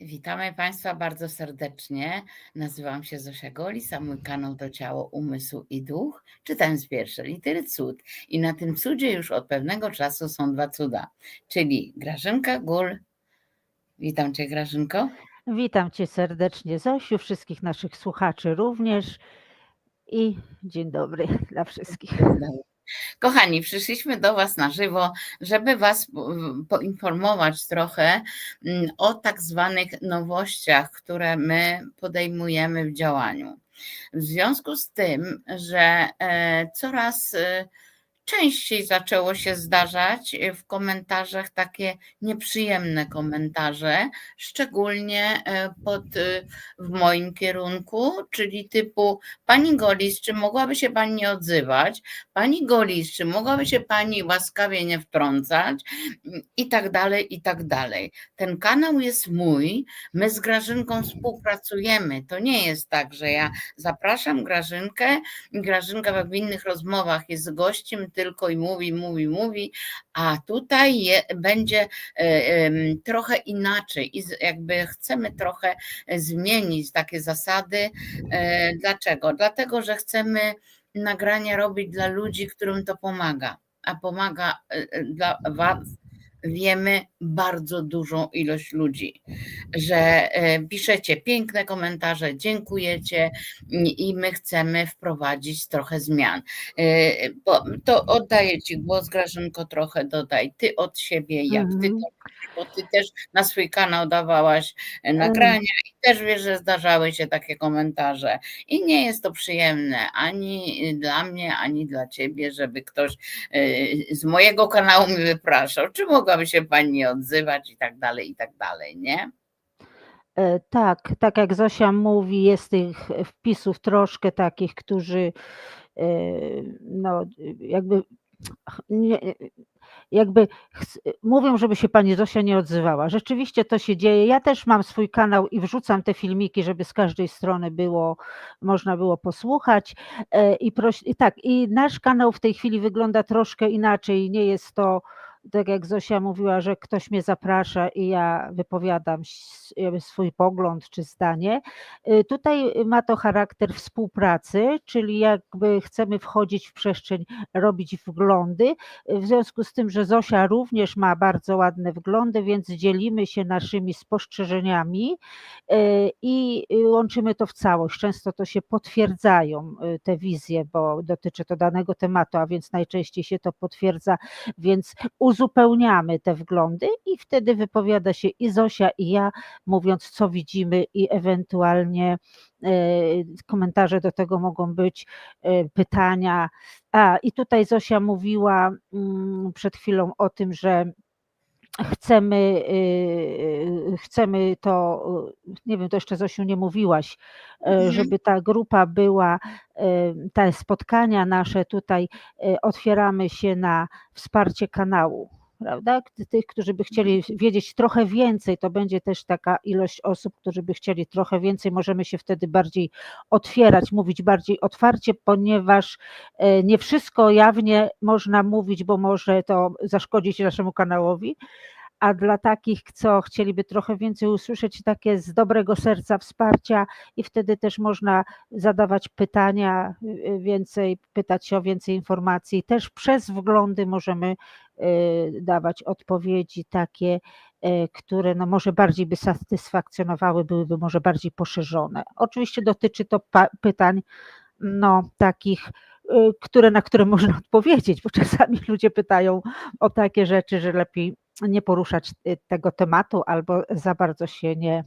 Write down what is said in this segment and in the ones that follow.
Witamy Państwa bardzo serdecznie. Nazywam się Zosia Golis, a mój kanał to Ciało, Umysł i Duch. Czytam z pierwszej litery cud. I na tym cudzie już od pewnego czasu są dwa cuda, czyli Grażynka Gól. Witam Cię Grażynko. Witam Cię serdecznie Zosiu, wszystkich naszych słuchaczy również i dzień dobry dla wszystkich. Kochani, przyszliśmy do Was na żywo, żeby Was poinformować trochę mm, o tak zwanych nowościach, które my podejmujemy w działaniu. W związku z tym, że e, coraz e, częściej zaczęło się zdarzać e, w komentarzach takie nieprzyjemne komentarze, szczególnie e, pod, e, w moim kierunku, czyli typu Pani Golis, czy mogłaby się Pani nie odzywać? Pani Golis, czy mogłaby się Pani łaskawie nie wtrącać? I tak dalej, i tak dalej. Ten kanał jest mój, my z Grażynką współpracujemy. To nie jest tak, że ja zapraszam Grażynkę, Grażynka w innych rozmowach jest gościem, tylko i mówi, mówi, mówi, a tutaj je, będzie e, trochę inaczej i jakby chcemy trochę zmienić takie zasady. E, dlaczego? Dlatego, że chcemy nagrania robić dla ludzi, którym to pomaga, a pomaga e, dla Was wiemy bardzo dużą ilość ludzi, że e, piszecie piękne komentarze, dziękujecie i my chcemy wprowadzić trochę zmian. E, bo to oddaję Ci głos, Grażynko, trochę dodaj. Ty od siebie, jak Ty mhm. bo Ty też na swój kanał dawałaś e, nagrania i też wiesz, że zdarzały się takie komentarze i nie jest to przyjemne ani dla mnie, ani dla Ciebie, żeby ktoś z mojego kanału mi wypraszał. Czy mogłaby się Pani odzywać i tak dalej, i tak dalej, nie? E, tak, tak jak Zosia mówi, jest tych wpisów troszkę takich, którzy e, no, jakby nie, jakby mówią, żeby się pani Zosia nie odzywała. Rzeczywiście to się dzieje. Ja też mam swój kanał i wrzucam te filmiki, żeby z każdej strony było, można było posłuchać. E, I, i tak, i nasz kanał w tej chwili wygląda troszkę inaczej. Nie jest to tak jak Zosia mówiła, że ktoś mnie zaprasza i ja wypowiadam swój pogląd czy zdanie. Y, tutaj ma to charakter współpracy, czyli jakby chcemy wchodzić w przestrzeń, robić wglądy. W związku z tym, że Zosia również ma bardzo ładne wglądy, więc dzielimy się naszymi spostrzeżeniami y, i łączymy to w całość. Często to się potwierdzają y, te wizje, bo dotyczy to danego tematu, a więc najczęściej się to potwierdza, więc uzupełniamy te wglądy i wtedy wypowiada się i Zosia, i ja, mówiąc, co widzimy, i ewentualnie e, komentarze do tego mogą być, e, pytania. A i tutaj Zosia mówiła mm, przed chwilą o tym, że chcemy, y, chcemy to, nie wiem, to jeszcze Zosiu nie mówiłaś, mhm. żeby ta grupa była, te spotkania nasze tutaj, otwieramy się na wsparcie kanału prawda? Tych, którzy by chcieli mhm. wiedzieć trochę więcej, to będzie też taka ilość osób, którzy by chcieli trochę więcej, możemy się wtedy bardziej otwierać, mówić bardziej otwarcie, ponieważ e, nie wszystko jawnie można mówić, bo może to zaszkodzić naszemu kanałowi, a dla takich, co chcieliby trochę więcej usłyszeć, takie z dobrego serca wsparcia i wtedy też można zadawać pytania, y, więcej, pytać się o więcej informacji. Też przez wglądy możemy y, dawać odpowiedzi takie, y, które no może bardziej by satysfakcjonowały, byłyby może bardziej poszerzone. Oczywiście dotyczy to pytań no, takich, które, na które można odpowiedzieć, bo czasami ludzie pytają o takie rzeczy, że lepiej nie poruszać y, tego tematu albo za bardzo się nie,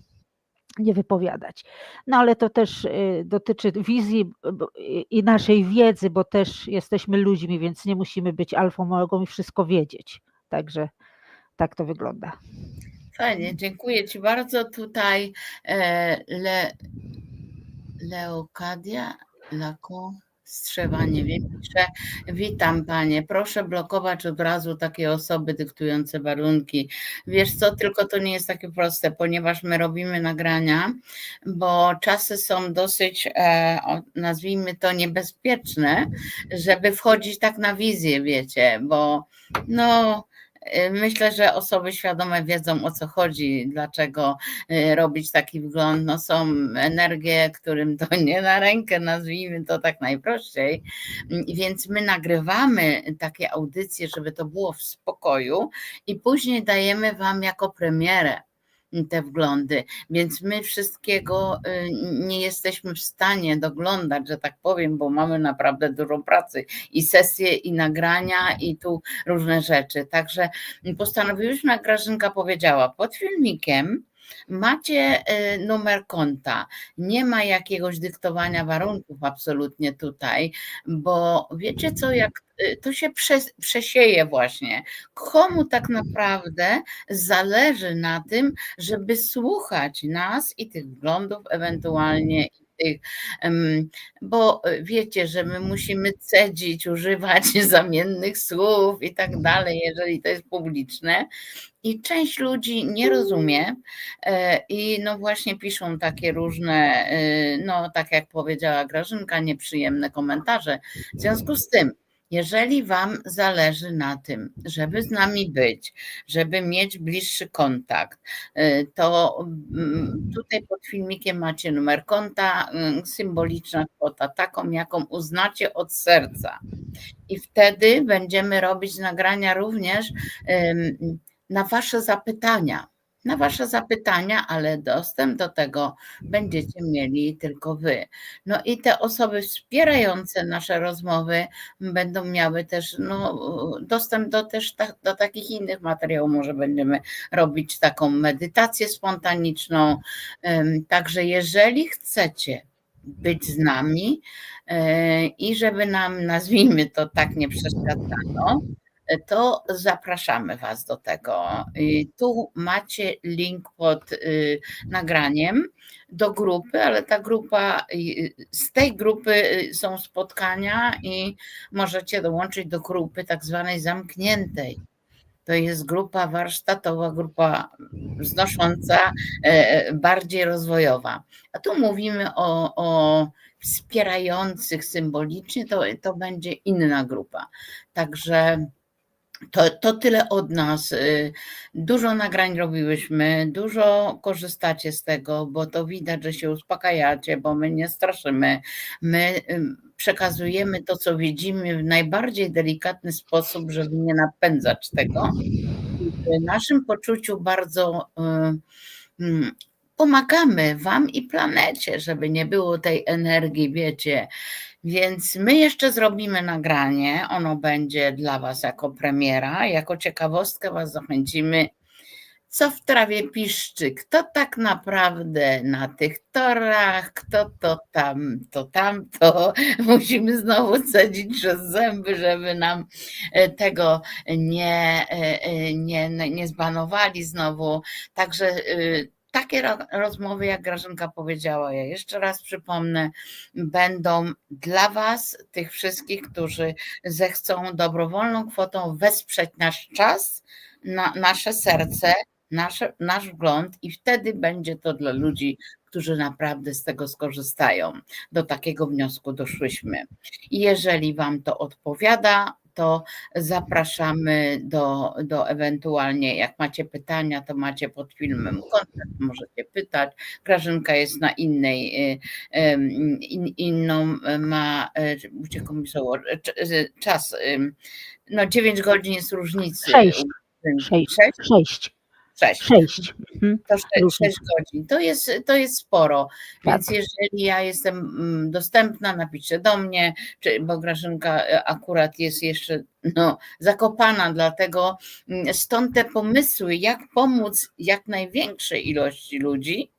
nie wypowiadać. No ale to też y, dotyczy wizji i naszej wiedzy, bo też jesteśmy ludźmi, więc nie musimy być alfą, mogą i wszystko wiedzieć. Także tak to wygląda. Fajnie, dziękuję Ci bardzo. Tutaj e, Le, Leokadia, Lako. Strzewa nie wiem, pisze. Witam panie. Proszę blokować od razu takie osoby dyktujące warunki. Wiesz co, tylko to nie jest takie proste, ponieważ my robimy nagrania, bo czasy są dosyć, e, nazwijmy to, niebezpieczne, żeby wchodzić tak na wizję, wiecie, bo no myślę, że osoby świadome wiedzą o co chodzi, dlaczego y, robić taki wgląd. No są energie, którym to nie na rękę, nazwijmy to tak najprościej. Mm, Więc my nagrywamy takie audycje, żeby to było w spokoju i później dajemy Wam jako premierę te wglądy, więc my wszystkiego y, nie jesteśmy w stanie doglądać, że tak powiem, bo mamy naprawdę dużo pracy i sesje, i nagrania, i tu różne rzeczy. Także postanowiłyśmy, jak Grażynka powiedziała, pod filmikiem macie y, numer konta. Nie ma jakiegoś dyktowania warunków absolutnie tutaj, bo wiecie co, jak y, to się przes- przesieje właśnie. Komu tak naprawdę zależy na tym, żeby słuchać nas i tych wglądów ewentualnie tych, bo wiecie, że my musimy cedzić, używać zamiennych słów i tak dalej, jeżeli to jest publiczne. I część ludzi nie rozumie e, i no właśnie piszą takie różne, e, no tak jak powiedziała Grażynka, nieprzyjemne komentarze. W związku z tym, jeżeli Wam zależy na tym, żeby z nami być, żeby mieć bliższy kontakt, y, to mm, tutaj pod filmikiem macie numer konta, y, symboliczna kwota, taką jaką uznacie od serca. I wtedy będziemy robić nagrania również na Wasze zapytania. Na Wasze zapytania, ale dostęp do tego będziecie mieli tylko Wy. No i te osoby wspierające nasze rozmowy będą miały też no, dostęp do też ta, do takich innych materiałów. Może będziemy robić taką medytację spontaniczną. Także jeżeli chcecie być z nami yy, i żeby nam, nazwijmy to tak, nie przeszkadzano, to zapraszamy Was do tego. Tu macie link pod y, nagraniem do grupy, ale ta grupa, y, z tej grupy y, są spotkania i możecie dołączyć do grupy tak zwanej zamkniętej. To jest grupa warsztatowa, grupa znosząca, e, bardziej rozwojowa. A tu mówimy o, o wspierających symbolicznie, to, to będzie inna grupa. Także to, to tyle od nas. Y, Dużo nagrań robiłyśmy, dużo korzystacie z tego, bo to widać, że się uspokajacie, bo my nie straszymy. My przekazujemy to, co widzimy w najbardziej delikatny sposób, żeby nie napędzać tego. W naszym poczuciu bardzo y, pomagamy Wam i planecie, żeby nie było tej energii, wiecie. Więc my jeszcze zrobimy nagranie. Ono będzie dla Was jako premiera. Jako ciekawostkę Was zachęcimy, co w trawie piszczy, kto tak naprawdę na tych torach, kto to tam, to tamto. Musimy znowu cedzić przez zęby, żeby nam e, tego nie, e, e, nie, nie zbanowali znowu. Także takie ro- rozmowy, jak Grażynka powiedziała, ja jeszcze raz przypomnę, będą dla Was, tych wszystkich, którzy zechcą dobrowolną kwotą wesprzeć nasz czas, na, nasze serce, nasz wgląd i wtedy będzie to dla ludzi, którzy naprawdę z tego skorzystają. Do takiego wniosku doszłyśmy. I jeżeli Wam to odpowiada, to zapraszamy do, do ewentualnie, jak macie pytania, to macie pod filmem kontakt, możecie pytać. Grażynka jest na innej, y, in, inną ma, y, uciekło mi cz- czas, no 9 godzin jest różnicy. Sześć. Sześć? Sześć. Sześć. Sześć. Sześć. Sześć. Mhm. To 6, Różnie. godzin. To jest, to jest sporo. Tak. Więc jeżeli ja jestem mm, dostępna, napiszcie do mnie, czy, bo Grażynka e, akurat jest jeszcze no, zakopana, dlatego mm, stąd te pomysły, jak pomóc jak największej ilości ludzi,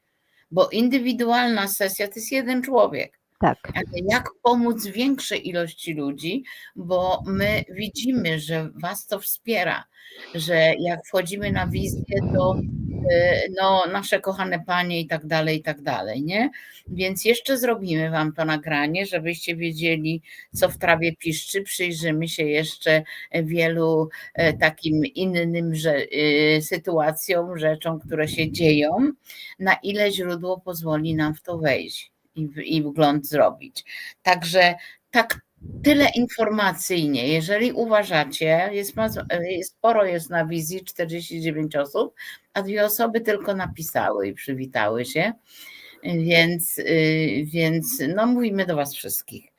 bo indywidualna sesja to jest jeden człowiek. Tak. Ale jak pomóc większej ilości ludzi, bo my widzimy, że Was to wspiera, że jak wchodzimy na wizję, to e, no, nasze kochane panie i tak dalej, i tak dalej, nie? Więc jeszcze zrobimy Wam to nagranie, żebyście wiedzieli, co w trawie piszczy. Przyjrzymy się jeszcze wielu e, takim innym że, e, sytuacjom, rzeczom, które się dzieją, na ile źródło pozwoli nam w to wejść i, i wgląd zrobić. Także tak, tyle informacyjnie. Jeżeli uważacie, jest sporo jest na wizji, 49 osób, a dwie osoby tylko napisały i przywitały się. Więc, y, więc no mówimy do Was wszystkich.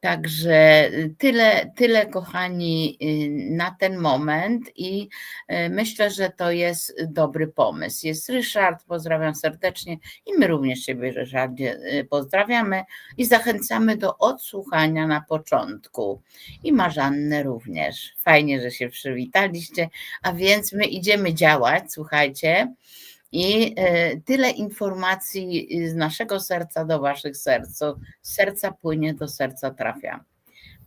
Także y, tyle, tyle, kochani, y, na ten moment i y, myślę, że to jest dobry pomysł. Jest Ryszard, pozdrawiam serdecznie i my również Ciebie, Ryszardzie, pozdrawiamy i zachęcamy do odsłuchania na początku. I Marzannę również. Fajnie, że się przywitaliście, a więc my idziemy działać, słuchajcie. I e, tyle informacji z naszego serca do waszych serc. serca płynie, do serca trafia.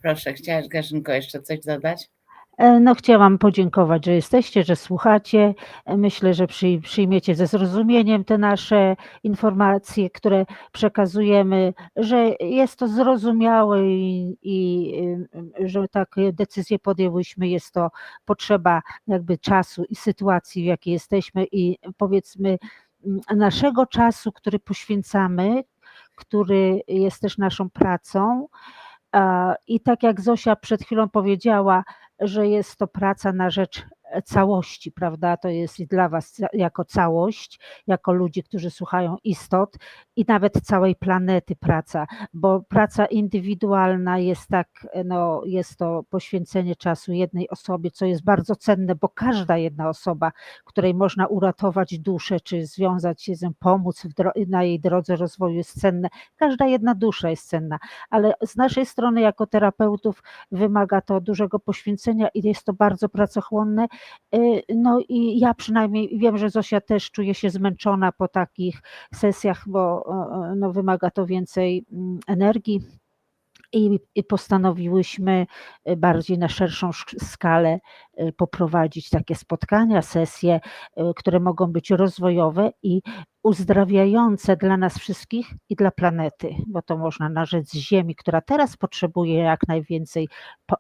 Proszę, chciałaś Garzynko jeszcze coś dodać? E, No, chciałam podziękować, że jesteście, że słuchacie. E, Myślę, że przyj- przyjmiecie ze zrozumieniem te nasze informacje, które przekazujemy, że jest to zrozumiałe i, i y, że takie decyzje podjęłyśmy. Jest to potrzeba jakby czasu i sytuacji, w jakiej jesteśmy i powiedzmy mm, naszego czasu, który poświęcamy, który jest też naszą pracą. I tak jak Zosia przed chwilą powiedziała, że jest to praca na rzecz całości, prawda? To jest i dla Was jako całość, jako ludzi, którzy słuchają istot i nawet całej planety praca, bo praca indywidualna jest tak, no, jest to poświęcenie czasu jednej osobie, co jest bardzo cenne, bo każda jedna osoba, której można uratować duszę, czy związać się z nią, pomóc na jej drodze rozwoju jest cenne. Każda jedna dusza jest cenna, ale z naszej strony jako terapeutów wymaga to dużego poświęcenia i jest to bardzo pracochłonne. Y, No i ja przynajmniej wiem, że Zosia też czuje się zmęczona po takich sesjach, bo no, wymaga to więcej mm, energii. I, postanowiłyśmy y, bardziej na szerszą sz- skalę poprowadzić takie spotkania, sesje, y, które mogą być rozwojowe i uzdrawiające dla nas wszystkich i dla planety, bo to można na rzecz Ziemi, która teraz potrzebuje jak najwięcej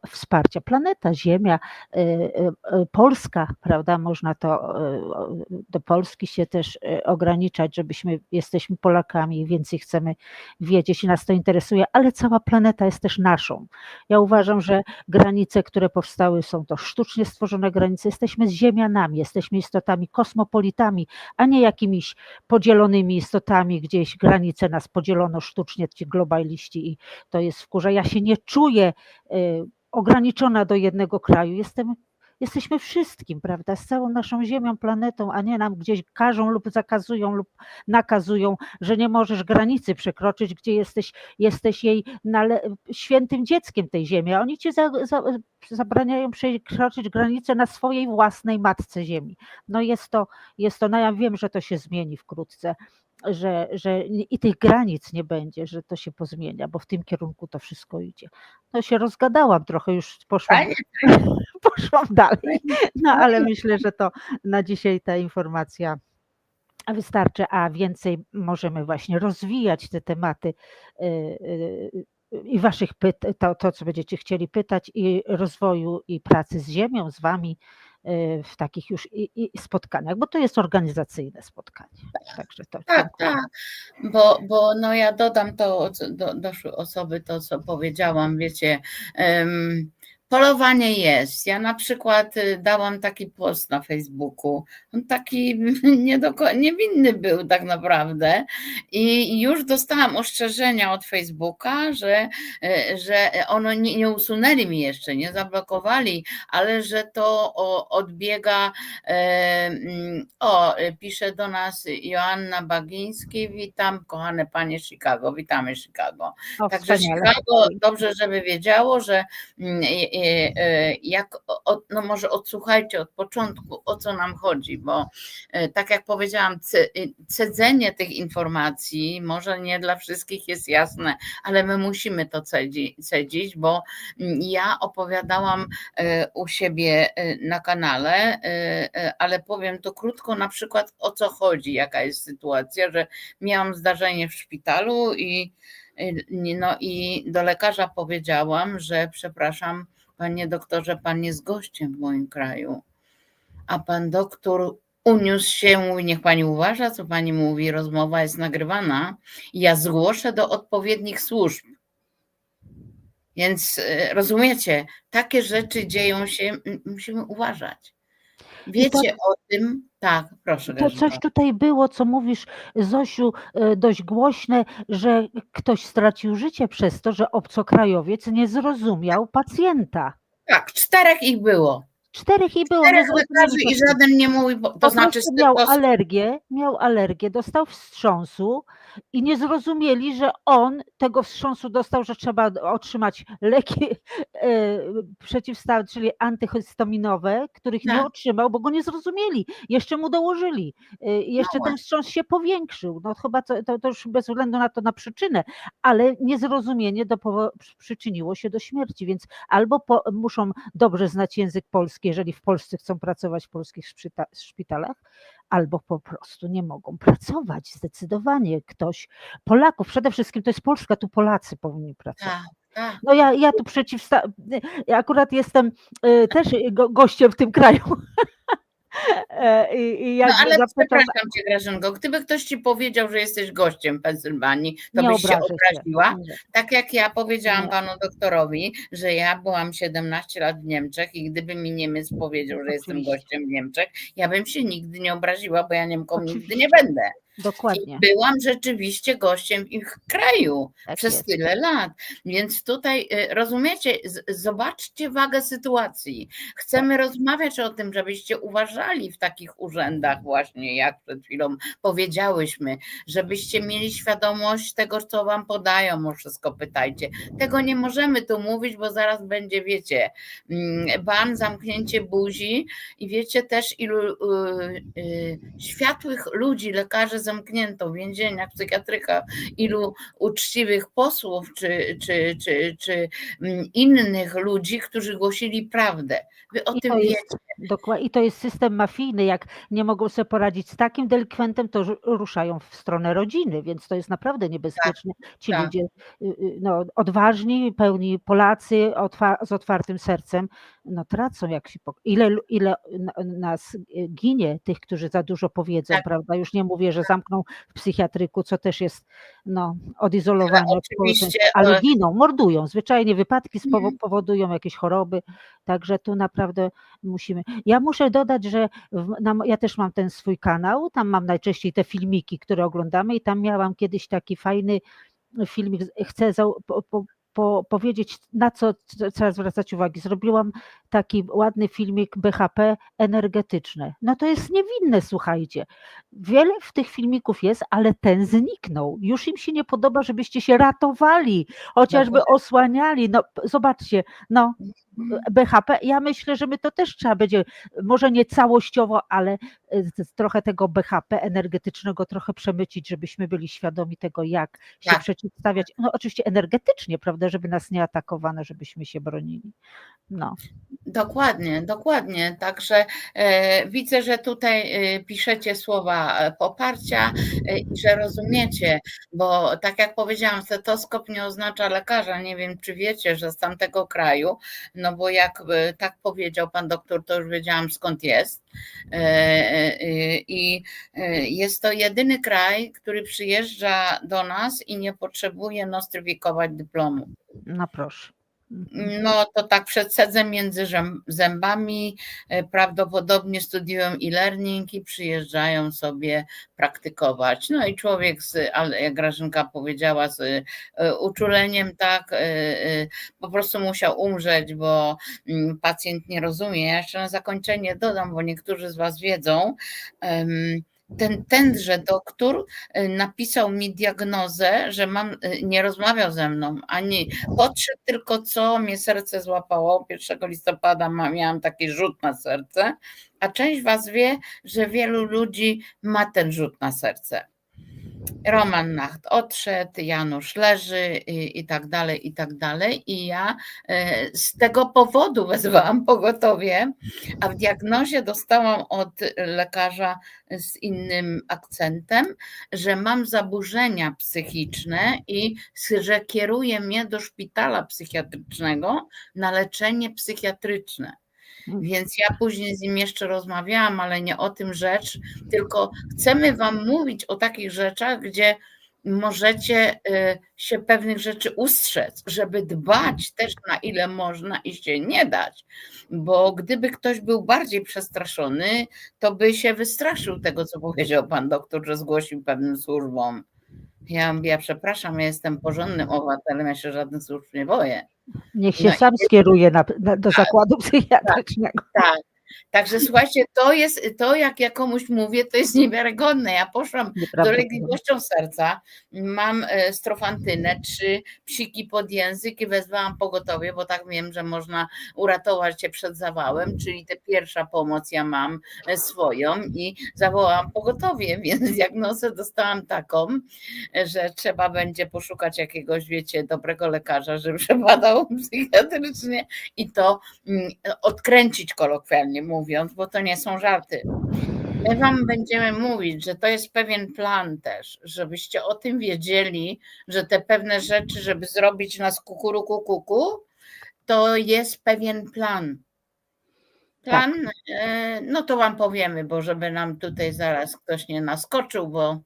wsparcia. Planeta, Ziemia, y, y, y, Polska, prawda? Można to y, do Polski się też y, ograniczać, żebyśmy jesteśmy Polakami i więcej chcemy wiedzieć i nas to interesuje, ale cała planeta jest też naszą. Ja uważam, że granice, które powstały, są to sztucznie stworzone granice. Jesteśmy ziemianami, jesteśmy istotami kosmopolitami, a nie jakimiś podzielonymi istotami, gdzieś granice nas podzielono sztucznie, ci globaliści i to jest wkurza. Ja się nie czuję y, ograniczona do jednego kraju. Jestem, jesteśmy wszystkim, prawda, z całą naszą ziemią, planetą, a nie nam gdzieś każą lub zakazują lub nakazują, że nie możesz granicy przekroczyć, gdzie jesteś, jesteś jej nale- świętym dzieckiem tej ziemi, a oni ci za, za, zabraniają przekroczyć granicę na swojej własnej matce ziemi. No jest to, jest to, no ja wiem, że to się zmieni wkrótce, że, że i tych granic nie będzie, że to się pozmienia, bo w tym kierunku to wszystko idzie. No się rozgadałam trochę, już poszłam, Fajnie. Poszłam dalej, no ale myślę, że to na dzisiaj ta informacja wystarczy, a więcej możemy właśnie rozwijać te tematy y, y, i waszych pytań, to, to co będziecie chcieli pytać i rozwoju i pracy z ziemią, z wami y, w takich już i, i spotkaniach, bo to jest organizacyjne spotkanie. Także to Tak, tak, bo, bo no ja dodam to, co do, doszły osoby, to co powiedziałam, wiecie, em, polowanie jest. Ja na przykład y, dałam taki post na Facebooku, on taki nie do, niewinny był tak naprawdę i już dostałam ostrzeżenia od Facebooka, że, y, że ono nie, nie usunęli mi jeszcze, nie zablokowali, ale że to odbiega E, mm, O, pisze do nas Joanna Bagiński. Witam, kochane panie Chicago. Witamy Chicago. O, Także wspaniale. Chicago dobrze, żeby wiedziało, że mm, jak, o- no może odsłuchajcie od początku, o co nam chodzi, bo e, tak jak powiedziałam, ce- cedzenie tych informacji może nie dla wszystkich jest jasne, ale my musimy to cedzi- cedzić, bo ja opowiadałam e, u siebie e, na kanale, e, e, ale powiem to krótko, na przykład o co chodzi, jaka jest sytuacja, że miałam zdarzenie w szpitalu i e, nie- no i do lekarza powiedziałam, że przepraszam, panie doktorze, pan jest gościem w moim kraju, a pan doktor uniósł się, mówi, niech pani uważa, co pani mówi, rozmowa jest nagrywana ja zgłoszę do odpowiednich służb. Więc y, rozumiecie, takie rzeczy dzieją się, musimy uważać. Wiecie o tym, tak, proszę. To coś tutaj było, co mówisz, Zosiu, e, dość głośne, że ktoś stracił życie przez to, że obcokrajowiec nie zrozumiał pacjenta. Tak, czterech ich było. Czterech i było. nie Czterech lekarzy i żaden nie mówi, bo- to Po znaczy z miał alergię, miał alergię, dostał wstrząsu i nie zrozumieli, że on tego wstrząsu dostał, że trzeba otrzymać leki e, przeciwstawne, czyli antyhistaminowe, których nie Tak. otrzymał, bo go nie zrozumieli. Jeszcze mu dołożyli. I Jeszcze ten wstrząs się powiększył. No chyba to, to, to już bez względu na to na przyczynę, ale niezrozumienie dopowo- przyczyniło się do śmierci, więc albo po, muszą dobrze znać język polski, jeżeli w Polsce chcą pracować w polskich szpita- szpitalach, albo po prostu nie mogą pracować. Zdecydowanie ktoś, Polaków, przede wszystkim to jest Polska, tu Polacy powinni pracować. Tak, tak. No ja, ja tu przeciwsta... Ja akurat jestem y, też go, gościem w tym kraju. E, I, i No ale zapytam, przepraszam cię Grażynko, gdyby ktoś ci powiedział, że jesteś gościem Pensylwanii, to nie byś się obraziła? Nie. Tak jak ja powiedziałam Nie. panu doktorowi, że ja byłam 17 lat w Niemczech i gdyby mi Niemiec powiedział, że jestem Oczywiście. gościem w Niemczech, ja bym się nigdy nie obraziła, bo ja Niemką nigdy Oczywiście. nie będę. Dokładnie. I byłam rzeczywiście gościem ich kraju Tak przez jest. tyle lat. Więc tutaj y, rozumiecie, zobaczcie wagę sytuacji. Chcemy rozmawiać o tym, żebyście uważali w takich urzędach, właśnie jak przed chwilą powiedziałyśmy, żebyście mieli świadomość tego, co wam podają, o wszystko pytajcie. Tego nie możemy tu mówić, bo zaraz będzie, wiecie, mm, ban, zamknięcie buzi i wiecie też, ilu y, y, światłych ludzi, lekarzy zamknięto w więzieniach, psychiatrykach, ilu uczciwych posłów czy, czy, czy, czy mm, innych ludzi, którzy głosili prawdę. Wy o I tym wiecie. Dokładnie, I to jest system mafijny. Jak nie mogą sobie poradzić z takim delikwentem, to ru- ruszają w stronę rodziny, więc to jest naprawdę niebezpieczne. Ci tak. ludzie y, y, no, odważni, pełni Polacy otwa- z otwartym sercem, no tracą jak się. Ile, ile na- nas ginie, tych, którzy za dużo powiedzą, Tak. prawda? Już nie mówię, że zamkną w psychiatryku, co też jest no, odizolowanie od społeczeństwa, ale giną, mordują. Zwyczajnie wypadki spowo- Mhm. powodują jakieś choroby. Także tu naprawdę musimy. Ja muszę dodać, że w, na, ja też mam ten swój kanał, tam mam najczęściej te filmiki, które oglądamy i tam miałam kiedyś taki fajny filmik, chcę zau- po, po, po, powiedzieć, na co trzeba zwracać uwagę. Zrobiłam taki ładny filmik BHP energetyczne. No to jest niewinne, słuchajcie. Wiele w tych filmików jest, ale ten zniknął. Już im się nie podoba, żebyście się ratowali, chociażby osłaniali. No zobaczcie, no BHP, ja myślę, że my to też trzeba będzie, może nie całościowo, ale e, trochę tego BHP energetycznego trochę przemycić, żebyśmy byli świadomi tego, jak się Tak. przeciwstawiać. No oczywiście energetycznie, prawda, żeby nas nie atakowano, żebyśmy się bronili. No. Dokładnie, dokładnie. Także e, widzę, że tutaj e, piszecie słowa e, poparcia i że rozumiecie, bo tak jak powiedziałam, stetoskop nie oznacza lekarza. Nie wiem, czy wiecie, że z tamtego kraju, no bo jak e, tak powiedział pan doktor, to już wiedziałam skąd jest. E, e, I jest to jedyny kraj, który przyjeżdża do nas i nie potrzebuje nostryfikować dyplomu. No proszę. Mhm. No to tak przed między zęb- zębami, e, prawdopodobnie studiują e-learning i przyjeżdżają sobie praktykować. No i człowiek, z, ale jak Grażynka powiedziała, z e, uczuleniem tak, e, po prostu musiał umrzeć, bo mm, pacjent nie rozumie. Ja jeszcze na zakończenie dodam, bo niektórzy z Was wiedzą, ten, tenże doktor e, napisał mi diagnozę, że mam, e, nie rozmawiał ze mną, ani podszedł tylko co mnie serce złapało. 1 listopada miałam taki rzut na serce, a część Was wie, że wielu ludzi ma ten rzut na serce. Roman Nacht odszedł, Janusz leży i, i tak dalej, i tak dalej. I ja e, z tego powodu wezwałam pogotowie, a w diagnozie dostałam od lekarza z innym akcentem, że mam zaburzenia psychiczne i że kieruje mnie do szpitala psychiatrycznego na leczenie psychiatryczne. Więc ja później z nim jeszcze rozmawiałam, ale nie o tym rzecz, tylko chcemy Wam mówić o takich rzeczach, gdzie możecie y, się pewnych rzeczy ustrzec, żeby dbać też na ile można i się nie dać, bo gdyby ktoś był bardziej przestraszony, to by się wystraszył tego, co powiedział pan doktor, że zgłosił pewnym służbom. Ja ja przepraszam, ja jestem porządnym obywatelem, ja się żadnych służb nie boję. Niech się No i- sam skieruje na, na, do zakładu psychiatrycznego. Tak. Także słuchajcie, to jest, to jak ja komuś mówię, to jest niewiarygodne. Ja poszłam dolegliwością serca, mam e, strofantynę, trzy psiki pod język i wezwałam pogotowie, bo tak wiem, że można uratować się przed zawałem, czyli tę pierwsza pomoc ja mam e, swoją i zawołałam pogotowie, więc diagnozę dostałam taką, że trzeba będzie poszukać jakiegoś, wiecie, dobrego lekarza, żeby przebadał psychiatrycznie i to mm, odkręcić kolokwialnie mówiąc, bo to nie są żarty. My Wam będziemy mówić, że to jest pewien plan też, żebyście o tym wiedzieli, że te pewne rzeczy, żeby zrobić nas kukuruku kuku, to jest pewien plan. Plan, e, no to Wam powiemy, bo żeby nam tutaj zaraz ktoś nie naskoczył, bo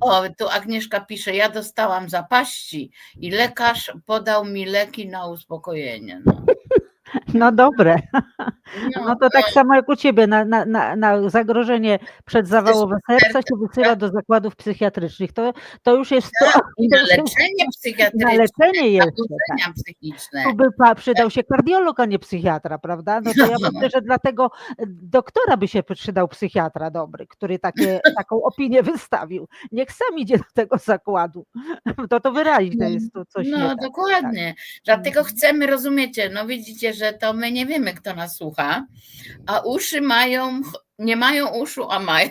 o, tu Agnieszka pisze, ja dostałam zapaści i lekarz podał mi leki na uspokojenie. No, No dobre. No, No to tak samo jak u ciebie, na, na, na, na zagrożenie przedzawałowe serca się wysyła do zakładów psychiatrycznych. To, to już jest to, na jest leczenie na psychiatryczne, leczenie jeszcze. Tak. Tu by przydał się kardiolog, a nie psychiatra, prawda? No to ja No. myślę, że dlatego doktora by się przydał psychiatra dobry, który takie, taką opinię wystawił. Niech sam idzie do tego zakładu. To to wyraźne jest tu coś nie No tak. dokładnie. Dlatego Mhm. chcemy, rozumiecie, no widzicie, że to my nie wiemy, kto nas słucha, a uszy mają, nie mają uszu, a mają.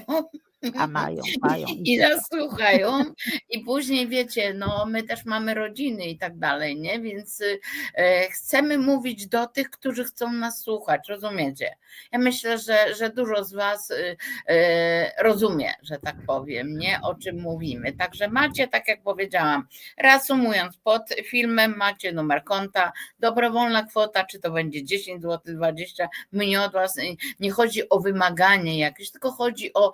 A mają, mają. I nas słuchają, i później wiecie, no my też mamy rodziny i tak dalej, nie? Więc y, e, chcemy mówić do tych, którzy chcą nas słuchać, rozumiecie? Ja myślę, że, że dużo z Was y, e, rozumie, że tak powiem, nie? O czym mówimy. Także macie, tak jak powiedziałam, reasumując, pod filmem macie numer konta, dobrowolna kwota, czy to będzie 10 zł, 20, mnie od Was y, nie chodzi o wymaganie jakieś, tylko chodzi o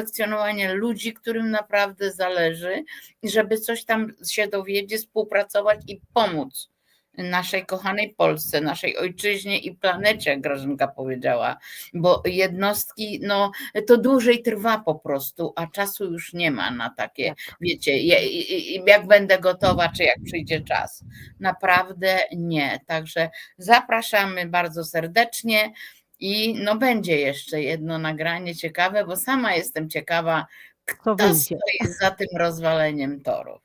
wyselekcjonowanie ludzi, którym naprawdę zależy, i żeby coś tam się dowiedzieć, współpracować i pomóc naszej kochanej Polsce, naszej ojczyźnie i planecie, jak Grażynka powiedziała, bo jednostki, no to dłużej trwa po prostu, a czasu już nie ma na takie, wiecie, i- i- jak będę gotowa, czy jak przyjdzie czas. Naprawdę nie. Także zapraszamy bardzo serdecznie. I no będzie jeszcze jedno nagranie ciekawe, bo sama jestem ciekawa, To kto wyjdzie. stoi za tym rozwaleniem torów.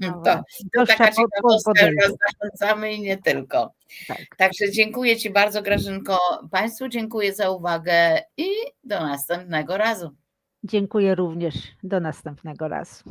No To, to taka ciekawostka, że zachęcamy i nie tylko. Tak. Także dziękuję Ci bardzo Grażynko, Państwu dziękuję za uwagę i do następnego razu. Dziękuję również. Do następnego razu.